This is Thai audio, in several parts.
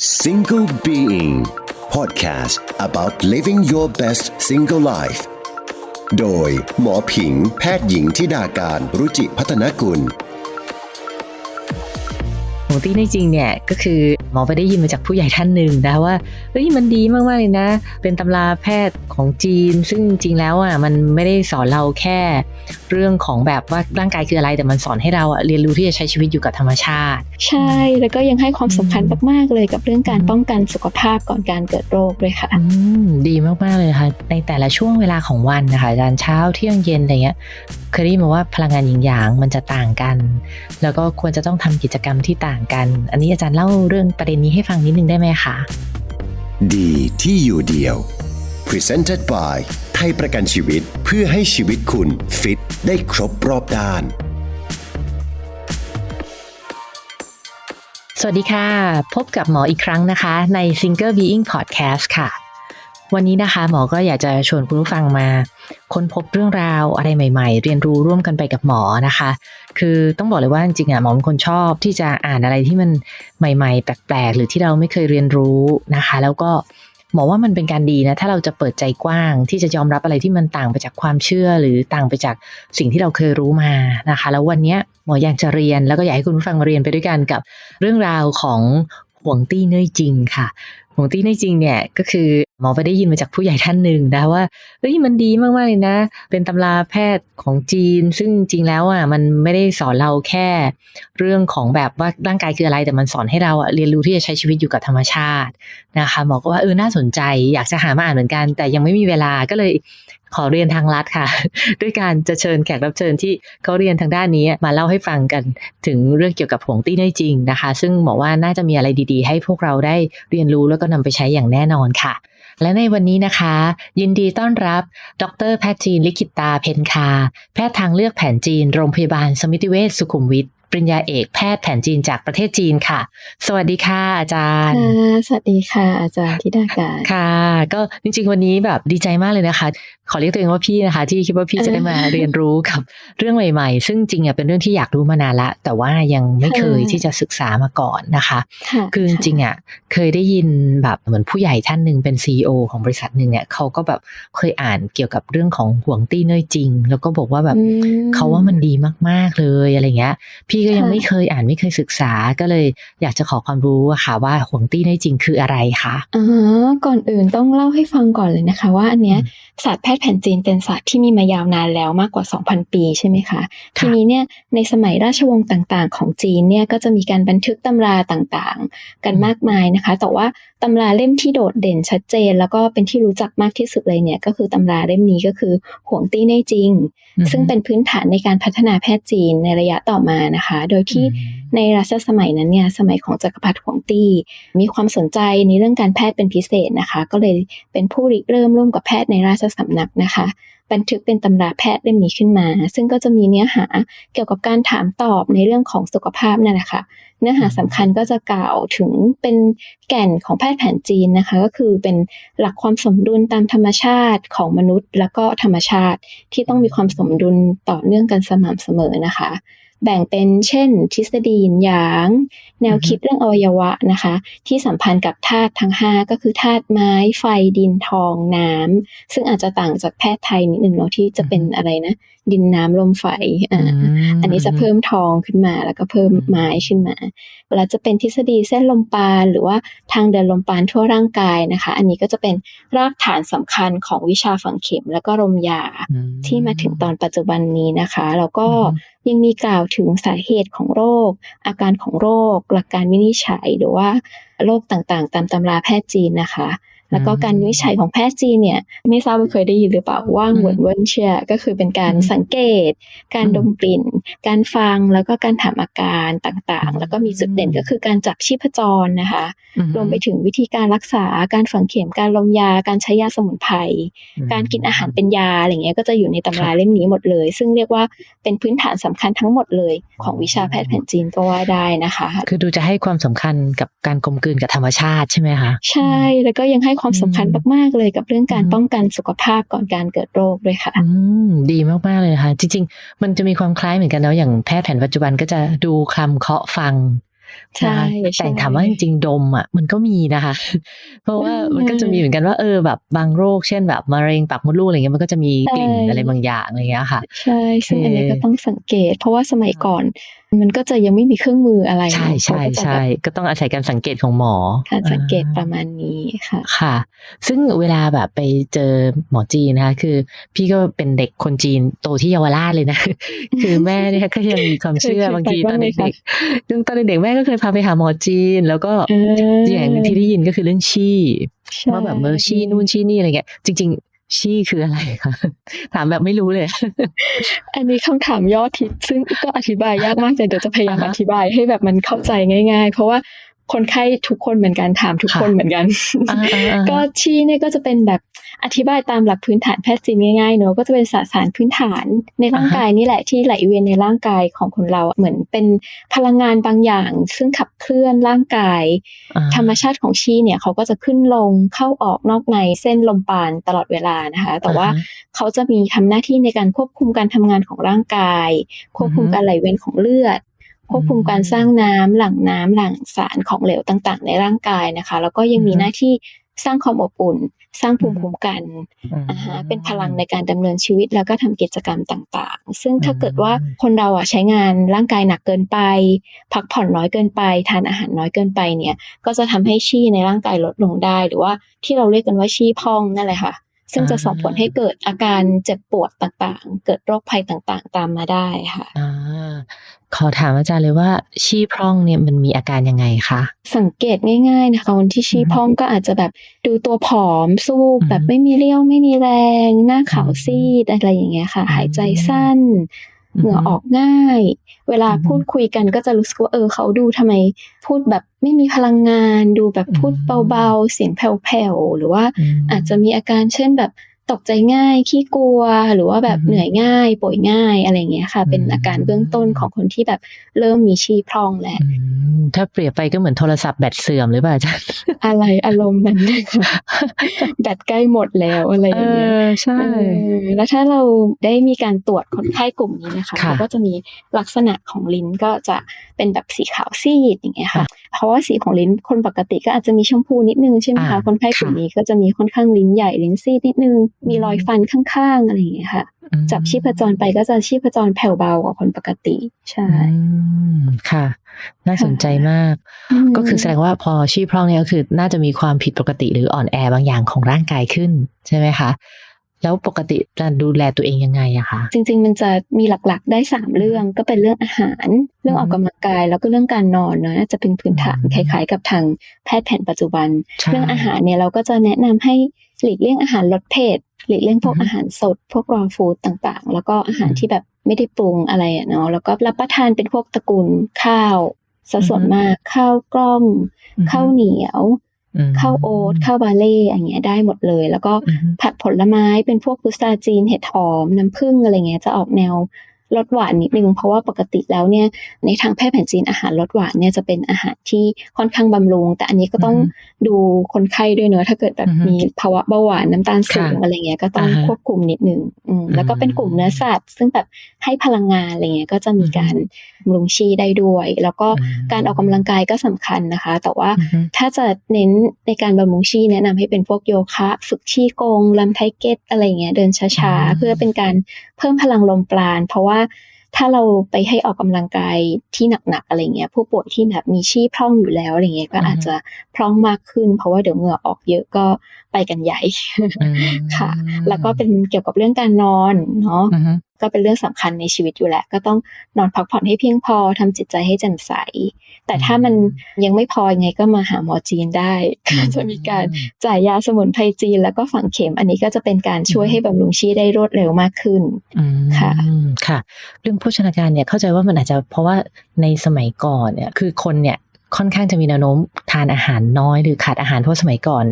Single Being Podcast about living your best single life โดยหมอผิงแพทย์หญิงทิดาการรุจิพัฒนกุล หงตี้ในจริงเนี่ยก็คือหมอไปได้ยินมาจากผู้ใหญ่ท่านหนึ่งนะว่าเฮ้ยมันดีมากๆเลยนะ เป็นตำราแพทย์ของจีน ซึ่งจริงแล้วอะมันไม่ได้สอนเราแค่เรื่องของแบบว่าร่างกายคืออะไรแต่มันสอนให้เราอะเรียนรู้ที่จะใช้ชีวิตอยู่กับธรรมชาติ ใช่แล้วก็ยังให้ความสำคัญมากๆเลยกับเรื่องการป้องกันสุขภาพก่อนการเกิดโรคด้วยค่ะอืมดีมากๆเลยค่ะ ในแต่ละช่วงเวลาของวันนะคะอาจารย์เช้าเที่ยงเย็นอะไรเงี้ยเคยได้ยินมาว่าพลังงานหยินหยางมันจะต่างกัน แล้วก็ควรจะต้องทำกิจกรรมที่ต่างกัน อันนี้อาจารย์เล่าเรื่องประเด็นนี้ให้ฟังนิดนึงได้ไหมคะดีที่อยู่เดียว Presented by ไทยประกันชีวิตเพื่อให้ชีวิตคุณฟิตได้ครบรอบด้านสวัสดีค่ะ พบกับหมออีกครั้งนะคะ ใน Single Being Podcast ค่ะ วันนี้นะคะ หมอก็อยากจะชวนคุณผู้ฟังมา ค้นพบเรื่องราวอะไรใหม่ ๆ เรียนรู้ร่วมกันไปกับหมอนะคะ คือต้องบอกเลยว่าจริงๆอะหมอเป็นคนชอบที่จะอ่านอะไรที่มันใหม่ ๆ แปลกๆ หรือที่เราไม่เคยเรียนรู้นะคะ แล้วก็หมอว่ามันเป็นการดีนะ ถ้าเราจะเปิดใจกว้าง ที่จะยอมรับอะไรที่มันต่างไปจากความเชื่อ หรือต่างไปจากสิ่งที่เราเคยรู้มานะคะ แล้ววันนี้หมออยากจะเรียน แล้วก็อยากให้คุณผู้ฟังเรียนไปด้วยกันกับเรื่องราวของห่วงตี้เนื่อยจริงค่ะ งตี้เนื่อยจริงเนี่ยก็คือหมอไปได้ยินมาจากผู้ใหญ่ท่านหนึ่งนะว่าเฮ้ยมันดีมากๆเลยนะ เป็นตำราแพทย์ของจีน ซึ่งจริงแล้วอะมันไม่ได้สอนเราแค่ เรื่องของแบบว่าร่างกายคืออะไร แต่มันสอนให้เราอะเรียนรู้ที่จะใช้ชีวิตอยู่กับธรรมชาตินะคะหมอก็ว่าเออน่าสนใจ อยากจะหามาอ่านเหมือนกัน แต่ยังไม่มีเวลาก็เลย ขอเรียนทางลัดค่ะ ด้วยการจะเชิญแขกรับเชิญที่เขาเรียนทางด้านนี้มาเล่าให้ฟังกันถึงเรื่องเกี่ยวกับห่วงตี้ได้จริงนะคะ ซึ่งหมอว่าน่าจะมีอะไรดีๆ ให้พวกเราได้เรียนรู้แล้วก็นำไปใช้อย่างแน่นอนค่ะ และในวันนี้นะคะ ยินดีต้อนรับ ดรแพทย์จีนลิขิตตาเพนคา แพทย์ทางเลือกแผนจีนโรงพยาบาลสมิติเวชสุขุมวิทปริญญาเอกแพทย์แผนจีนจากประเทศจีนค่ะ สวัสดีค่ะอาจารย์ค่ะสวัสดีค่ะอาจารย์ธิดาการ ค่ะ ก็จริงๆวันนี้แบบดีใจมากเลยนะคะ ขอเรียกตัวเองว่าพี่นะคะ ที่คิดว่าพี่จะได้มาเรียนรู้กับเรื่องใหม่ๆ ซึ่งจริงอะเป็นเรื่องที่อยากรู้มานานละ แต่ว่ายังไม่เคยที่จะศึกษามาก่อนนะคะค่ะคือจริงๆอะเคยได้ยินแบบเหมือนผู้ใหญ่ท่านหนึ่งเป็น CEO ของบริษัทหนึ่งเนี่ยเขาก็แบบเคยอ่านเกี่ยวกับเรื่องของห่วงตี้เนยจริง แล้วก็บอกว่าแบบอืมเขาว่ามันดีมากๆเลยอะไรเงี้ย พี่ก็ยังค่ะไม่เคยอ่านไม่เคยศึกษาก็เลยอยากจะขอความรู้อะค่ะว่าห่วงตี้เนยจริงคืออะไรคะอ๋อก่อนอื่นต้องเล่าให้ฟังก่อนเลยนะคะ ว่าอันเนี้ยศาสตร์แพทย์แผนจีนเป็นศาสตร์ที่มีมายาวนานแล้วมากกว่า 2,000 ปีใช่ไหมคะทีนี้เนี่ยในสมัยราชวงศ์ต่างๆ ของจีนเนี่ยก็จะมีการบันทึกตำราต่างๆ กันมากมายนะคะ แต่ว่าตำราเล่มที่โดดเด่นชัดเจน แล้วก็เป็นที่รู้จักมากที่สุดเลยเนี่ย ก็คือตำราเล่มนี้ก็คือห่วงตี้ในจริงอือฮึซึ่งเป็นพื้นฐานในการพัฒนาแพทย์จีนในระยะต่อมานะคะ โดยที่อืมในรัชสมัยนั้นเนี่ยสมัยของจักรพรรดิหวงตี้ มีความสนใจในเรื่องการแพทย์เป็นพิเศษนะคะ ก็เลยเป็นผู้ริเริ่มร่วมกับแพทย์ในราชสำนักนะคะ บันทึกเป็นตำราแพทย์เล่มนี้ขึ้นมา ซึ่งก็จะมีเนื้อหาเกี่ยวกับการถามตอบในเรื่องของสุขภาพนั่นแหละค่ะเนื้อหาสำคัญก็จะกล่าวถึงเป็นแก่นของแพทย์แผนจีนนะคะ ก็คือเป็นหลักความสมดุลตามธรรมชาติของมนุษย์ แล้วก็ธรรมชาติที่ต้องมีความสมดุลต่อเนื่องกันสม่ำเสมอนะคะ แบ่งเป็นเช่น ทฤษฎีหยินหยาง แนวคิดเรื่องอวัยวะนะคะ ที่สัมพันธ์กับธาตุทั้ง 5 ก็คือธาตุไม้ไฟดินทองน้ำซึ่งอาจจะต่างจากแพทย์ไทยนิดหนึ่งเนาะที่จะเป็นอะไรนะ ดินน้ำลมไฟอ่าอันนี้จะเพิ่มทองขึ้นมาแล้วก็เพิ่มไม้ขึ้นมาเวลาจะเป็นทฤษฎีเส้นลมปราณหรือว่าทางเดินลมปราณทั่วร่างกายนะคะ อันนี้ก็จะเป็นรากฐานสำคัญของวิชาฝังเข็ม แล้วก็ลมยาอืมที่มาถึงตอนปัจจุบันนี้นะคะ แล้วก็อือฮึยังมีกล่าวถึงสาเหตุของโรค อาการของโรค หลักการวินิจฉัย หรือว่าโรคต่างๆ ตามตำราแพทย์จีนนะคะ แล้วก็การวินิจฉัยของแพทย์จีนเนี่ยไม่ทราบว่าเคยได้ยินหรือเปล่าว่างเหวินเวินเชียก็คือเป็นการอืมสังเกต การอืมดมกลิ่น การฟังแล้วก็การถามอาการต่างอืมๆแล้วก็มีจุดเด่นก็คือการจับชีพจรนะคะอือฮึรวมไปถึงวิธีการรักษาการฝังเข็มการลมยา การใช้ยาสมุนไพรการกินอาหารเป็นยาอะไรเงี้ยก็จะอยู่ในตำราเล่มนี้หมดเลย ซึ่งเรียกว่าเป็นพื้นฐานสำคัญทั้งหมดเลย ของวิชาแพทย์แผนจีนก็ว่าได้นะคะ คือดูจะให้ความสำคัญกับการกลมกลืนกับธรรมชาติใช่ไหมคะใช่แล้วก็ยังให้ความสำคัญมากๆเลยกับเรื่องการอืมป้องกันสุขภาพก่อนการเกิดโรคด้วยค่ะอืมดีมากๆเลยค่ะ จริง ๆ มันจะมีความคล้ายเหมือนกันเนาะอย่างแพทย์แผนปัจจุบันก็จะดูคลำเคาะฟังใช่นะคะใช่แต่ถามว่าจริงๆ ดมอะมันก็มีนะคะ เพราะว่าอืมมันก็จะมีเหมือนกันว่าเออแบบบางโรคเช่นแบบมะเร็งปากมดลูกอะไรเงี้ยมันก็จะมีกลิ่นใช่อะไรบางอย่างอะไรเงี้ยค่ะ ใช่ซึ่งโอเคอันนี้ก็ต้องสังเกต เพราะว่าสมัยก่อน มันก็จะยังไม่มีเครื่องมืออะไร ใช่เนอะใช่เขาก็จะใช่แบบก็ต้องอาศัยการสังเกตของหมอการสังเกตอ่าประมาณนี้ค่ะค่ะ ซึ่งเวลาแบบไปเจอหมอจีนนะคะคือ พี่ก็เป็นเด็กคนจีนโตที่เยาวราชเลยนะ คือแม่เนี่ยก็ยังมีความเชื่อเคยบางทีไปตบ้าองนไหมคะเด็กๆซึ่งตอนเด็กๆแม่ก็เคยพาไปหาหมอจีน แล้วก็เอออย่างหนึ่งที่ได้ยินก็คือเรื่องชี่ใช่ว่าแบบเมื่อชี่นู่นชี่นี่อะไรเงี้ยจริงๆ ชี่คืออะไรคะถามแบบไม่รู้เลย อันนี้คำถามยอดฮิตซึ่งก็อธิบายยากมากแต่เดี๋ยวจะพยายามอ่าฮะอธิบายให้แบบมันเข้าใจง่าย ๆ เพราะว่าคนไข้ทุกคนเหมือนกันถามทุกค่ะคนเหมือนกันอ่าอ่าอ่าก็ชี้เนี่ยก็จะเป็นแบบ อธิบายตามหลักพื้นฐานแพทย์จีนง่ายๆเนอะก็จะเป็นสสารพื้นฐานในร่างกายนี่แหละที่ไหลเวียนในร่างกายของคนเราอะเหมือนเป็นพลังงานบางอย่าง ซึ่งขับเคลื่อนร่างกายอ่าธรรมชาติของชีเนี่ยเขาก็จะขึ้นลงเข้าออกนอกในเส้นลมปานตลอดเวลานะคะแต่ว่าอ่าฮะเขาจะมีทำหน้าที่ในการควบคุมการทำงานของร่างกาย ควบคุมอือฮึการไหลเวียนของเลือดควบคุมการสร้างน้ำหลั่งน้ำหลั่งสารของเหลวต่างๆ ในร่างกายนะคะ แล้วก็ยังมีอือฮึหน้าที่สร้างความอบอุ่น สร้างภูมิอือฮึคุ้มกันอืมอ่าฮะเป็นพลังในการดำเนินชีวิตแล้วก็ทำกิจกรรมต่างๆ ซึ่งถ้าอืมเกิดว่าคนเราอะใช้งานร่างกายหนักเกินไป พักผ่อนน้อยเกินไป ทานอาหารน้อยเกินไปเนี่ย ก็จะทำให้ชี่ในร่างกายลดลงได้ หรือว่าที่เราเรียกกันว่าชี่พองนั่นแหละค่ะซึ่งจะส่งผลให้เกิดอาการเจ็บปวดต่างๆ เกิดโรคภัยต่างๆ ตามมาได้ค่ะ อ่า ขอถามอาจารย์เลยว่าชี่พร่องเนี่ยมันมีอาการยังไงคะสังเกตง่ายๆนะคะคนที่ชี้อือฮึพองก็อาจจะแบบดูตัวผอมสู้อือฮึแบบไม่มีเรี่ยวไม่มีแรง หน้าขาวอืมซีดอะไรอย่างเงี้ยค่ะอืมหายใจสั้นเหงื่อออกง่าย เวลาอือฮึพูดคุยกันก็จะรู้สึกว่าเออเขาดูทำไม พูดแบบไม่มีพลังงาน ดูแบบพูดอืมเบาๆ เสียงแผ่วๆ หรือว่ามอาจจะมีอาการเช่นแบบ ตกใจง่ายขี้กลัวหรือว่าแบบอือฮึเหนื่อยง่ายป่วยง่ายอะไรอย่างเงี้ยค่ะ เป็นอืมอาการเบื้องต้นของคนที่แบบเริ่มมีชีพร่องแล้วอืมถ้าเปรียบไปก็เหมือนโทรศัพท์แบตเสื่อมหรือเปล่าอาจารย์อะไรอารมณ์นั้นเลยค่ะแบตใกล้หมดแล้วอะไรอเอย่างเงี้ยอใช่เออแล้วถ้าเราได้มีการตรวจคนไข้กลุ่มนี้นะคะค่ะเขาก็จะมีลักษณะของลิ้นก็จะเป็นแบบสีขาวซีดอย่างเงี้ยค่ะ เพราะว่าสีของลิ้นคนปกติก็อาจจะมีชมพูนิดนึงใช่ไหมอ่าคะคนไข้กลุ่มค่ะนี้ก็จะมีค่อนข้างลิ้นใหญ่ลิ้นซีดนิดนึงมีอืมรอยฟันข้างๆอะไรอย่างเงี้ยค่ะอืมจับชีพจรไปก็จะชีพจรแผ่วเบากว่าคนปกติ ใช่อืมค่ะ น่าสนใจมากมก็คือแสดงว่าพอชีพพร่องเนี่ยก็คือ น่าจะมีความผิดปกติหรืออ่อนแอบางอย่างของร่างกายขึ้น ใช่ไหมคะแล้วปกติจะดูแลตัวเองยังไงอะคะจริง ๆ มันจะมีหลักๆ ได้สามเรื่องก็เป็นเรื่องอาหาร เรื่องออกกำลังกายแล้วก็เรื่องการนอนเนอะน่าจะเป็นพื้นฐานอืมคล้ายๆ กับทางแพทย์แผนปัจจุบันใช่เรื่องอาหารเนี่ยเราก็จะแนะนำให้หลีกเลี่ยงอาหารรสเผ็ด หลีกเลี่ยงพวกอือฮึอาหารสด พวกรอฟู้ดต่างๆ แล้วก็อาหารอืมที่แบบไม่ได้ปรุงอะไรอะเนาะแล้วก็รับประทานเป็นพวกตระกูลข้าวซะส่วนอือฮึมากข้าวกล้องอือฮึข้าวเหนียวอืมข้าวโอ๊ตข้าวบาเล่อย่างเงี้ยได้หมดเลย แล้วก็อือฮึผัดผลไม้เป็นพวกพุทราจีนเห็ดหอมน้ำผึ้งอะไรเงี้ยจะออกแนว รสหวานนิดนึง เพราะว่าปกติแล้วเนี่ยในทางแพทย์แผนจีนอาหารรสหวานเนี่ยจะเป็นอาหารที่ค่อนข้างบำรุง แต่อันนี้ก็ต้องอือฮึดูคนไข้ด้วยเนอะถ้าเกิดแบบอือฮึมีภาวะเบาหวานน้ำตาลสูงค่ะอะไรเงี้ยก็ต้องอ่าฮะควบคุมนิดนึงอืมแล้วก็เป็นกลุ่มเนื้อสัตว์ ซึ่งแบบให้พลังงานอะไรเงี้ยก็จะมีอือฮึการบำรุงชีได้ด้วย แล้วก็อืมการออกกำลังกายก็สำคัญนะคะ แต่ว่าอือฮึถ้าจะเน้นในการบำรุงชีแนะนำให้เป็นพวกโยคะฝึกชีกงลำไทเก็ตอะไรเงี้ยเดินช้าอืมๆเพื่อเป็นการเพิ่มพลังลมปราณเพราะว่าถ้าเราไปให้ออกกำลังกายที่หนักๆอะไรเงี้ยผู้ป่วยที่แบบมีชีพร่องอยู่แล้วอะไรเงี้ยก็อาจจะพร่องมากขึ้น เพราะว่าเดี๋ยวเหงื่อออกเยอะก็ไปกันใหญ่อืมค่ะ แล้วก็เป็นเกี่ยวกับเรื่องการนอนเนาะอือฮึ ก็เป็นเรื่องสำคัญในชีวิตอยู่แหละก็ต้องนอนพักผ่อนให้เพียงพอทำจิตใจให้แจ่มใส แต่ถ้ามันยังไม่พอยังไงก็มาหาหมอจีนได้ก็จะมีการจ่ายยาสมุนไพรจีน แล้วก็ฝังเข็ม อันนี้ก็จะเป็นการช่วยให้บำรุงชีพได้รวดเร็วมากขึ้นอืมค่ะค่ะ เรื่องโภชนาการเนี่ยเข้าใจว่ามันอาจจะเพราะว่าในสมัยก่อนเนี่ยคือคนเนี่ยค่อนข้างจะมีแนวโน้มทานอาหารน้อยหรือขาดอาหารเพราะสมัยก่อน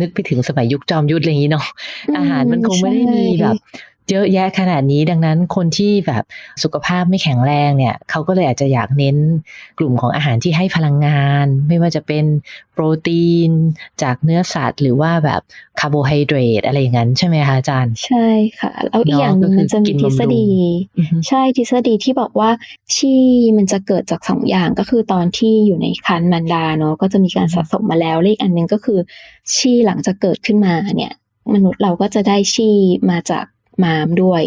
นึกไปถึงสมัยยุคจอมยุทธอะไรอย่างนี้เนาะอืมอาหารมันคงไม่ได้มีแบบ เยอะแยะขนาดนี้ดังนั้นคนที่แบบสุขภาพไม่แข็งแรงเนี่ยเขาก็เลยอาจจะอยากเน้นกลุ่มของอาหารที่ให้พลังงาน ไม่ว่าจะเป็นโปรตีน จากเนื้อสัตว์ หรือว่าแบบคาร์โบไฮเดรตอะไรอย่างนั้นใช่ไหมคะอาจารย์ ใช่ค่ะ แล้วอีกเนาะอย่างหนึ่งก็คือมันจะมีกินทฤษฎีบำรุงอือฮึใช่ทฤษฎีที่บอกว่าชี่มันจะเกิดจากสองอย่างก็คือตอนที่อยู่ในครรภ์มารดาเนาะก็จะมีการอือฮึสะสมมาแล้วและอีกอันหนึ่งก็คือชี่หลังจากเกิดขึ้นมาเนี่ยมนุษย์เราก็จะได้ชี่มาจาก มามด้วย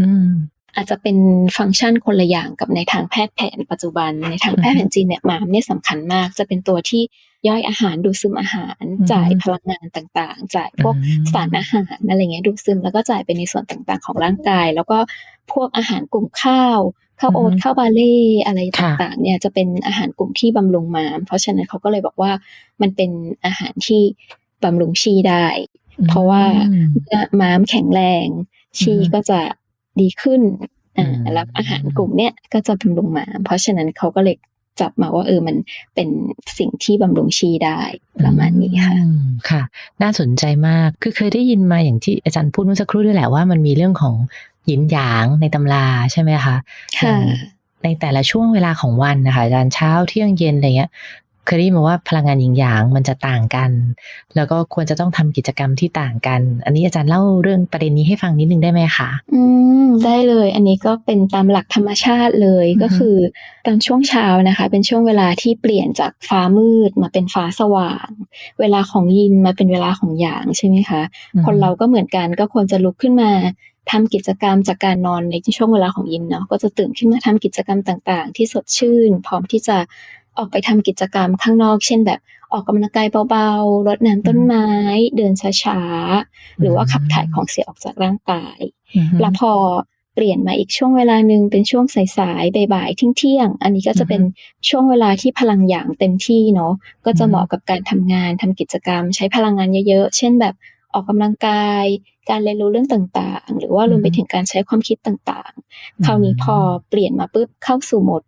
อืมอาจจะเป็นฟังก์ชันคนละอย่างกับในทางแพทย์แผนปัจจุบัน ในทางแพทย์แผนจีนเนี่ยหมามเนี่ยสำคัญมาก จะเป็นตัวที่ย่อยอาหารดูดซึมอาหารอือฮึจ่ายพลังงานต่างๆ จ่ายพวกอืมสารอาหารอะไรเงี้ยดูดซึมแล้วก็จ่ายไปในส่วนต่างๆ ของร่างกาย แล้วก็พวกอาหารกลุ่มข้าวข้าวโอ๊ตอือฮึข้าวบาเล่อะไรค่ะต่างๆ เนี่ยจะเป็นอาหารกลุ่มที่บำรุงม้าม เพราะฉะนั้นเขาก็เลยบอกว่ามันเป็นอาหารที่บำรุงชีได้ เพราะว่าอืมเมื่อม้ามแข็งแรง ชีอือฮึก็จะดีขึ้นอ่าอืมแล้วอาหารกลุ่มเนี้ยก็จะบำรุงม้ามเพราะฉะนั้นเขาก็เลยจับมาว่าเออมันเป็นสิ่งที่บำรุงชีได้ประมาณนี้ค่ะอืมค่ะ น่าสนใจมากคือเคยได้ยินมาอย่างที่อาจารย์พูดเมื่อสักครู่ด้วยแหละว่ามันมีเรื่องของหยินหยางในตำราใช่ไหมคะค่ะในแต่ละช่วงเวลาของวันนะคะอาจารย์เช้าเที่ยงเย็นอะไรเงี้ย เคยได้ยินมาว่าพลังงานหยินหยางมันจะต่างกัน แล้วก็ควรจะต้องทำกิจกรรมที่ต่างกัน อันนี้อาจารย์เล่าเรื่องประเด็นนี้ให้ฟังนิดนึงได้ไหมคะ อืม ได้เลย อันนี้ก็เป็นตามหลักธรรมชาติเลยอือฮึก็คือตอนช่วงเช้านะคะ เป็นช่วงเวลาที่เปลี่ยนจากฟ้ามืดมาเป็นฟ้าสว่าง เวลาของยินมาเป็นเวลาของหยางใช่ไหมคะ คนเราก็เหมือนกันก็ควรจะลุกขึ้นมาทำกิจกรรมจากการนอนในช่วงเวลาของยินเนาะก็จะตื่นขึ้นมาทำกิจกรรมต่างๆ ที่สดชื่น พร้อมที่จะ ออกไปทำกิจกรรมข้างนอก เช่นแบบออกกำลังกายเบาๆ รดน้ำต้นไม้ เดินช้าๆ หรือว่าขับถ่ายของเสียออกจากร่างกายอือฮึแล้วพอเปลี่ยนมาอีกช่วงเวลาหนึ่งเป็นช่วงสายๆบ่ายๆเที่ยงๆอันนี้ก็จะเป็นช่วงเวลาที่พลังหยางเต็มที่เนาะก็จะเหมาะกับการทำงานทำกิจกรรม ใช้พลังงานเยอะๆ เช่นแบบออกกำลังกาย การเรียนรู้เรื่องต่างๆ หรือว่ารวมไปถึงการใช้ความคิดต่างๆ คราวนี้พอเปลี่ยนมาปุ๊บเข้าสู่โหมด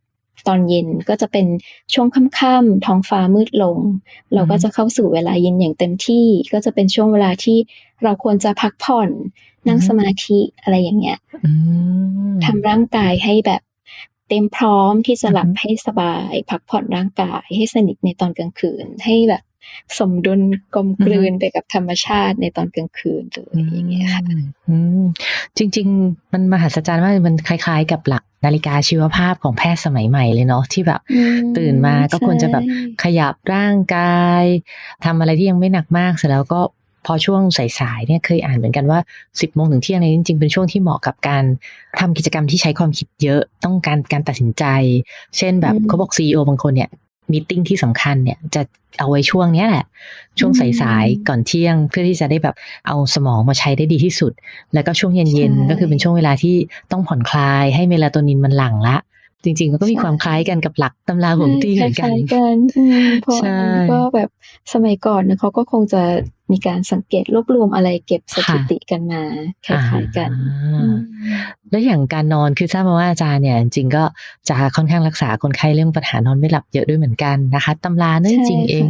ตอนเย็นก็จะเป็นช่วงค่ำๆท้องฟ้ามืดลง เราก็จะเข้าสู่เวลาเย็นอย่างเต็มที่ ก็จะเป็นช่วงเวลาที่เราควรจะพักผ่อนนั่งสมาธิอะไรอย่างเงี้ยอืมทำร่างกายให้แบบเต็มพร้อมที่จะหลับอือฮึให้สบาย พักผ่อนร่างกายให้สนิทในตอนกลางคืน ให้แบบ สมดุลกลมกลืนไปกับธรรมชาติในตอนกลางคืนเลยอย่างเงี้ยค่ะอืมอืมจริง ๆ มันมหัศจรรย์ว่ากมันคล้ายๆ กับหลักนาฬิกาชีวภาพของแพทย์สมัยใหม่เลยเนาะที่แบบอืมตื่นมาก็ควรจะแบบใช่ขยับร่างกายทำอะไรที่ยังไม่หนักมากเสร็จแล้วก็พอช่วงสายๆเนี่ยเคยอ่านเหมือนกันว่า 10โมงถึงเที่ยงเนี่ยจริงๆ เป็นช่วงที่เหมาะกับการทำกิจกรรมที่ใช้ความคิดเยอะต้องการการตัดสินใจ เช่นแบบอืมเขาบอกซีอบางคนเนี่ย มีติ้งที่สำคัญเนี่ยจะเอาไว้ช่วงเนี้ยแหละ ช่วงอืมสายๆก่อนเที่ยงเพื่อที่จะได้แบบเอาสมองมาใช้ได้ดีที่สุด แล้วก็ช่วงเย็นใช่ๆก็คือเป็นช่วงเวลาที่ต้องผ่อนคลายให้เมลาโทนินมันหลั่งละ จริงๆมันก็มีใช่ความคล้ายกันกับหลักตำราหวงตี้เหมือนกันคล้ายๆกันอืมเพราะใช่อันนี้ก็แบบสมัยก่อนนะเขาก็คงจะ มีการสังเกตรวบรวมอะไรเก็บสถิติกันมาคล้ายๆกันอ่าอืมแล้วอย่างการนอนคือทราบมาว่าอาจารย์เนี่ยจริงๆก็จะค่อนข้างรักษาคนไข้เรื่องปัญหานอนไม่หลับเยอะด้วยเหมือนกันนะคะตำราเนี่ยจริงๆเอง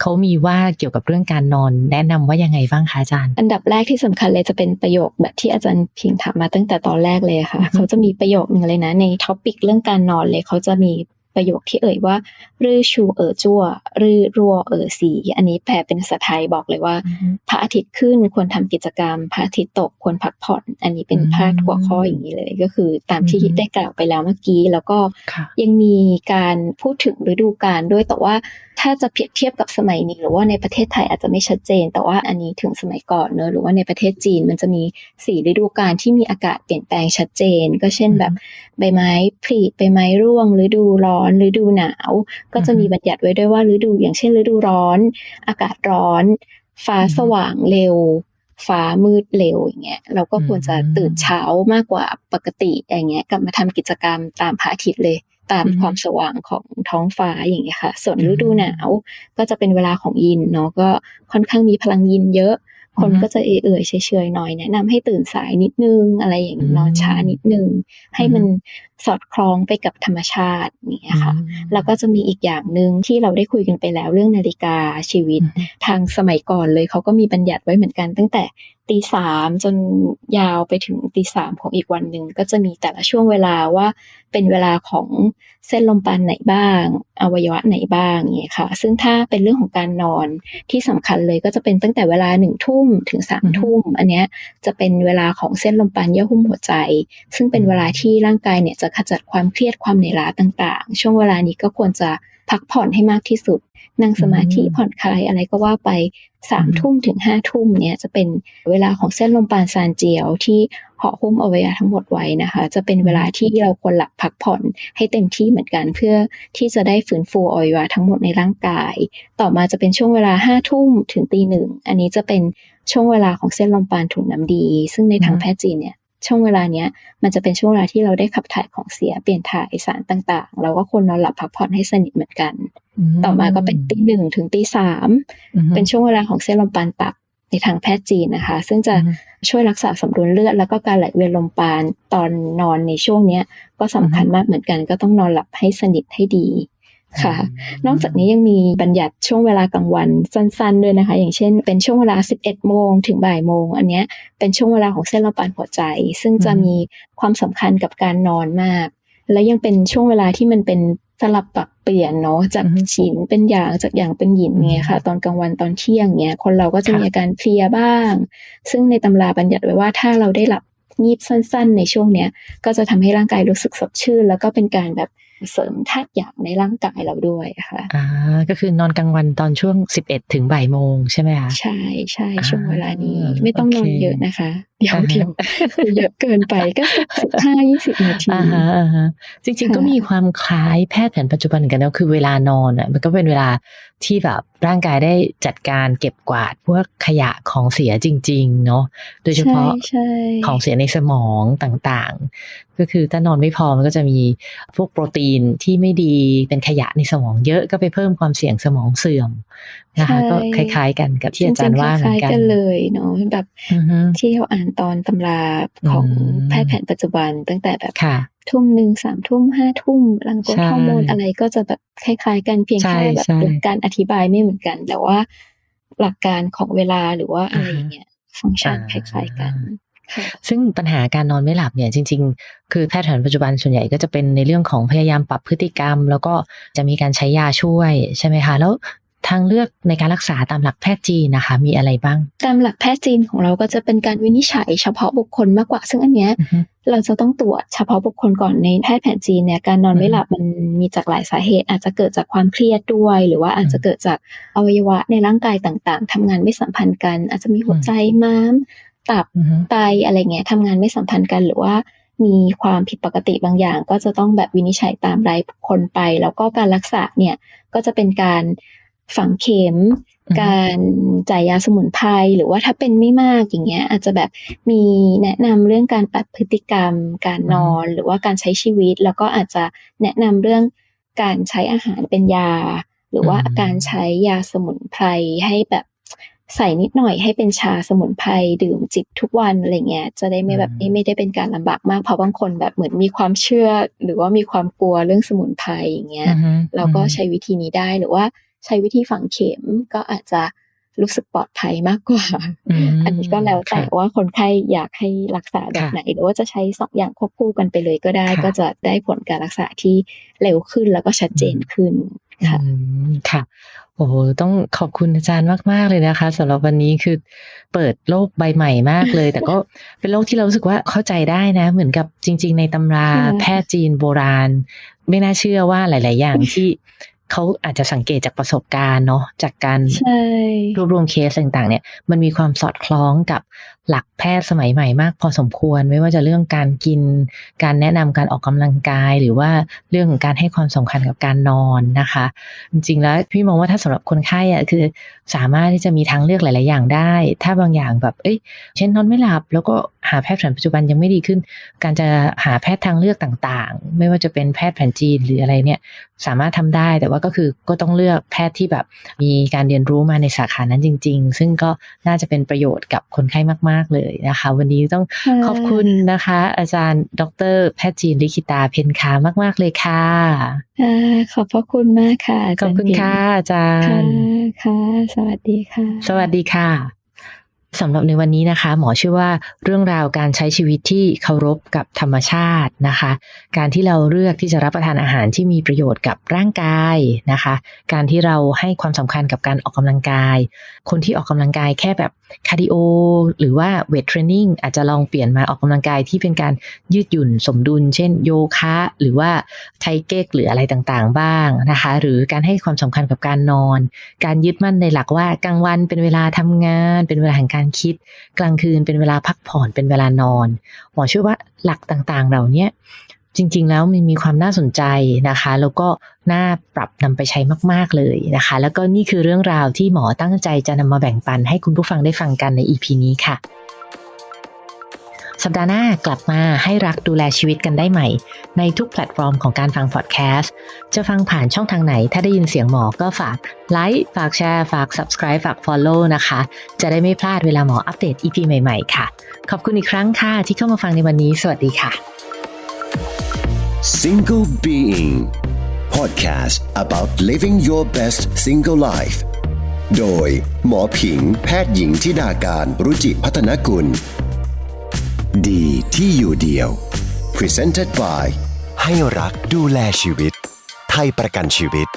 เขามีว่าเกี่ยวกับเรื่องการนอนแนะนำว่ายังไงบ้างคะอาจารย์ อันดับแรกที่สำคัญเลยจะเป็นประโยคแบบที่อาจารย์พิงถามมาตั้งแต่ตอนแรกเลยค่ะอือฮึเขาจะมีประโยคหนึ่งเลยนะในท็อปิกเรื่องการนอนเลยเขาจะมี ประโยคที่เอ่ยว่ารื่อชูเอ๋อจั่วรื่อรัวเอ๋อสี อันนี้แปลเป็นภาษาไทยบอกเลยว่า พระอาทิตย์ขึ้นควรทำกิจกรรม พระอาทิตย์ตกควรพักผ่อน อันนี้เป็นอืมพาดหัวข้ออย่างนี้เลย ก็คือตามที่อือฮึได้กล่าวไปแล้วเมื่อกี้ แล้วก็ค่ะยังมีการพูดถึงฤดูกาลด้วยแต่ว่าถ้าจะเปรียบเทียบกับสมัยนี้ หรือว่าในประเทศไทยอาจจะไม่ชัดเจน แต่ว่าอันนี้ถึงสมัยก่อนเนอะหรือว่าในประเทศจีนมันจะมีสี่ฤดูกาลที่มีอากาศเปลี่ยนแปลงชัดเจน ก็เช่นแบบใบไม้ผลิใบไม้ร่วงฤดูร้อนฤดูหนาว ก็จะมีบัญญัติไว้ด้วยว่าฤดูอย่างเช่น ฤดูร้อน อากาศร้อน ฟ้าอืมสว่างเร็ว ฟ้ามืดเร็วอย่างเงี้ยเราก็ควรจะอืมตื่นเช้ามากกว่าปกติอย่างเงี้ยกลับมาทำกิจกรรมตามพระอาทิตย์เลยตามอืมความสว่างของท้องฟ้าอย่างเงี้ยค่ะ ส่วนอืมฤดูหนาวก็จะเป็นเวลาของยินเนาะก็ค่อนข้างมีพลังยินเยอะ คนอือฮึก็จะเอื่อยๆเฉยๆหน่อยแนะนำให้ตื่นสายนิดนึงอะไรอย่างเงี้ยนอนช้านิดนึง ให้มันสอดคล้องไปกับธรรมชาตินี่ค่ะแล้วก็จะมีอีกอย่างหนึ่งที่เราได้คุยกันไปแล้วเรื่องนาฬิกาชีวิต ทางสมัยก่อนเลยเขาก็มีบัญญัติไว้เหมือนกัน ตั้งแต่ตีสามจนยาวไปถึงตีสามของอีกวันหนึ่งก็จะมีแต่ละช่วงเวลาว่าเป็นเวลาของเส้นลมปานไหนบ้าง อวัยวะไหนบ้างอย่างเงี้ยค่ะ ซึ่งถ้าเป็นเรื่องของการนอนที่สำคัญเลยก็จะเป็นตั้งแต่เวลาหนึ่งทุ่มถึงสามทุ่มอันเนี้ยจะเป็นเวลาของเส้นลมปานเยื่อหุ้มหัวใจ ซึ่งเป็นเวลาที่ร่างกายเนี่ยจะขจัดความเครียดความเหนื่อยล้าต่าง ๆ ช่วงเวลานี้ก็ควรจะพักผ่อนให้มากที่สุด นั่งสมาธิผ่อนคลายอะไรก็ว่าไปสามทุ่มถึงห้าทุ่มเนี่ยจะเป็นเวลาของเส้นลมปานซานเจียวที่ห่อหุ้มอวัยวะทั้งหมดไว้นะคะ จะเป็นเวลาที่เราควรหลับพักผ่อนให้เต็มที่เหมือนกันเพื่อที่จะได้ฟื้นฟูอวัยวะทั้งหมดในร่างกาย ต่อมาจะเป็นช่วงเวลาห้าทุ่มถึงตีหนึ่งอันนี้จะเป็นช่วงเวลาของเส้นลมปานถุงน้ำดี ซึ่งในทางแพทย์จีนเนี่ย ช่วงเวลาเนี้ยมันจะเป็นช่วงเวลาที่เราได้ขับถ่ายของเสียเปลี่ยนถ่ายสารต่างๆ เราก็ควรนอนหลับพักผ่อนให้สนิทเหมือนกัน ต่อมาก็เป็นตีหนึ่งถึงตีสามเป็นช่วงเวลาของเส้นลมปานตับในทางแพทย์จีนนะคะ ซึ่งจะช่วยรักษาสมดุลเลือด แล้วก็การไหลเวียนลมปานตอนนอนในช่วงเนี้ยก็สำคัญมากเหมือนกัน ก็ต้องนอนหลับให้สนิทให้ดี ค่ะ นอกจากนี้ยังมีบัญญัติช่วงเวลากลางวันสั้นๆด้วยนะคะ อย่างเช่น เป็นช่วงเวลา 11 โมงถึงบ่ายโมง อันเนี้ยเป็นช่วงเวลาของเส้นลมปานหัวใจ ซึ่งจะมีความสำคัญกับการนอนมาก และยังเป็นช่วงเวลาที่มันเป็นสลับปรับเปลี่ยนเนาะจากฉินเป็นอย่างจากอย่างเป็นหยินเงี้ยค่ะ ตอนกลางวันตอนเที่ยงเงี้ยคนเราก็จะมีอาการเพลียบ้าง ซึ่งในตำราบัญญัติไว้ว่าถ้าเราได้หลับงีบสั้น ๆ ในช่วงเนี้ย ก็จะทำให้ร่างกายรู้สึกสดชื่น แล้วก็เป็นการแบบ เสริมธาตุอย่างในร่างกายเราด้วยค่ะอ่าก็คือนอนกลางวันตอนช่วงสิบเอ็ดถึงบ่ายโมงใช่ไหมคะใช่ใช่ช่วงเวลานี้ ไม่ต้องนอนเยอะนะคะ เดี๋ยวเดี๋ยวเยอะเกินไปก็สิบห้ายี่สิบนาทีอ่าฮะอ่าฮะจริง ๆ ก็มีความคล้ายแพทย์แผนปัจจุบันเหมือนกันนะคือเวลานอนอะมันก็เป็นเวลาที่แบบร่างกายได้จัดการเก็บกวาดพวกขยะของเสียจริง ๆ เนาะโดยเฉพาะใช่ของเสียในสมองต่างๆ ก็คือถ้านอนไม่พอมันก็จะมีพวกโปรตีนที่ไม่ดีเป็นขยะในสมองเยอะก็ไปเพิ่มความเสี่ยงสมองเสื่อม นะคะก็คล้าย ๆ กันกับที่อาจารย์ว่าเหมือนกันจริงๆคล้ายๆกันเลยเนาะแบบอือฮึที่เราอ่านตอนตำราของอืมแพทย์แผนปัจจุบันตั้งแต่แบบค่ะทุ่มหนึ่งสามทุ่มห้าทุ่มหลังกดใช่ฮอร์โมนอะไรก็จะแบบคล้าย ๆ กันเพียงใช่แค่แบบใช่การอธิบายไม่เหมือนกัน แต่ว่าหลักการของเวลาหรือว่าอะไรอย่างเงี้ยฟังก์ชันคอ่าล้ายๆกันค่ะซึ่งปัญหาการนอนไม่หลับเนี่ยจริง ๆ คือแพทย์แผนปัจจุบันส่วนใหญ่ก็จะเป็นในเรื่องของพยายามปรับพฤติกรรม แล้วก็จะมีการใช้ยาช่วยใช่ไหมคะ แล้ว ทางเลือกในการรักษาตามหลักแพทย์จีนนะคะ มีอะไรบ้าง ตามหลักแพทย์จีนของเราก็จะเป็นการวินิจฉัยเฉพาะบุคคลมากกว่า ซึ่งอันเนี้ยอือฮึเราจะต้องตรวจเฉพาะบุคคลก่อนในแพทย์แผนจีนเนี่ยการนอนไม่หลับมันมีจากหลายสาเหตุ อาจจะเกิดจากความเครียดด้วย หรือว่าอาจจะเกิดจากอวัยวะในร่างกายต่างๆทำงานไม่สัมพันธ์กัน อาจจะมีหัวใจม้ามตับอือฮึไตอะไรเงี้ยทำงานไม่สัมพันธ์กันหรือว่ามีความผิดปกติบางอย่าง ก็จะต้องแบบวินิจฉัยตามรายบุคคลไป แล้วก็การรักษาเนี่ยก็จะเป็นการ ฝังเข็มอือฮึการจ่ายยาสมุนไพรหรือว่าถ้าเป็นไม่มากอย่างเงี้ย อาจจะแบบมีแนะนำเรื่องการปรับพฤติกรรม การนอนหรือว่าการใช้ชีวิต แล้วก็อาจจะแนะนำเรื่องการใช้อาหารเป็นยา หรือว่าอืมการใช้ยาสมุนไพรให้แบบใส่นิดหน่อยให้เป็นชาสมุนไพรดื่มจิบทุกวันอะไรเงี้ยจะได้ไม่แบบไม่ไม่ได้เป็นการลำบากมากเพราะบางคนแบบเหมือนมีความเชื่อ หรือว่ามีความกลัวเรื่องสมุนไพรอย่างเงี้ยอือฮึเราก็ใช้วิธีนี้ได้หรือว่า ใช้วิธีฝังเข็มก็อาจจะรู้สึกปลอดภัยมากกว่ามอันนี้ก็แล้วแต่ค่ะว่าคนไข้อยากให้รักษาแบบค่ะไหน หรือว่าจะใช้สองอย่างควบคู่กันไปเลยก็ได้ค่ะก็จะได้ผลการรักษาที่เร็วขึ้นแล้วก็ชัดเจนขึ้นค่ะอืมค่ะ โอ้โห ต้องขอบคุณอาจารย์มาก ๆ เลยนะคะสำหรับวันนี้คือเปิดโลกใบใหม่มากเลย แต่ก็เป็นโลกที่เรารู้สึกว่าเข้าใจได้นะ เหมือนกับจริง ๆ ในตำราค่ะแพทย์จีนโบราณ ไม่น่าเชื่อว่าหลาย ๆ อย่างที่ เขาอาจจะสังเกตจากประสบการณ์เนาะจากการใช่รวบรวมเคสต่างๆ เนี่ย มันมีความสอดคล้องกับ หลักแพทย์สมัยใหม่มากพอสมควรไม่ว่าจะเรื่องการกิน การแนะนำการออกกำลังกาย หรือว่าเรื่องของการให้ความสำคัญกับการนอนนะคะ จริงๆแล้วพี่มองว่าถ้าสำหรับคนไข้อะคือสามารถที่จะมีทางเลือกหลาย ๆ อย่างได้ ถ้าบางอย่างแบบเอ้ยเช่นนอนไม่หลับ แล้วก็หาแพทย์แผนปัจจุบันยังไม่ดีขึ้น การจะหาแพทย์ทางเลือกต่างๆ ไม่ว่าจะเป็นแพทย์แผนจีนหรืออะไรเนี่ยสามารถทำได้แต่ว่าก็คือก็ต้องเลือกแพทย์ที่แบบมีการเรียนรู้มาในสาขานั้นจริง ๆ ซึ่งก็น่าจะเป็นประโยชน์กับคนไข้มากมากๆเลยนะคะ วันนี้ต้องขอบคุณนะคะ อาจารย์ ดรแพทย์จีนลิขิตาเพนคามาก ๆ เลยค่ะค่ะขอบพระคุณมากค่ะาขจาอบรย์คุณหญิงค่ะอาจาค่ะรย์ค่ะ สวัสดีค่ะ สวัสดีค่ะ สำหรับในวันนี้นะคะ หมอเชื่อว่าเรื่องราวการใช้ชีวิตที่เคารพกับธรรมชาตินะคะ การที่เราเลือกที่จะรับประทานอาหารที่มีประโยชน์กับร่างกายนะคะ การที่เราให้ความสำคัญกับการออกกำลังกาย คนที่ออกกำลังกายแค่แบบคาร์ดิโอหรือว่าเวทเทรนนิ่งอาจจะลองเปลี่ยนมาออกกำลังกายที่เป็นการยืดหยุ่นสมดุล เช่นโยคะ หรือว่าไทเก๊กหรืออะไรต่างๆ บ้างนะคะ หรือการให้ความสำคัญกับการนอน การยึดมั่นในหลักว่ากลางวันเป็นเวลาทำงาน เป็นเวลาแห่งการคิด กลางคืนเป็นเวลาพักผ่อนเป็นเวลานอนหมอเชื่อว่าหลักต่างๆ เหล่านี้จริง ๆ แล้วมันมีความน่าสนใจนะคะ แล้วก็น่าปรับนำไปใช้มาก ๆ เลยนะคะ แล้วก็นี่คือเรื่องราวที่หมอตั้งใจจะนำมาแบ่งปันให้คุณผู้ฟังได้ฟังกันใน EP นี้ค่ะ สัปดาห์หน้ากลับมาให้รักดูแลชีวิตกันได้ใหม่ ในทุกแพลตฟอร์มของการฟังพอดแคสต์ จะฟังผ่านช่องทางไหน ถ้าได้ยินเสียงหมอก็ฝากไลค์ฝากแชร์ฝาก subscribe ฝาก follow นะคะ จะได้ไม่พลาดเวลาหมออัปเดต EP ใหม่ๆ ค่ะ ขอบคุณอีกครั้งค่ะ ที่เข้ามาฟังในวันนี้ สวัสดีค่ะ Single Being Podcast about living your best single life โดยหมอผิง แพทย์หญิงทิดาการรุจิพัฒนกุล ดีที่อยู่เดียว Presented by ให้รักดูแลชีวิต ไทยประกันชีวิต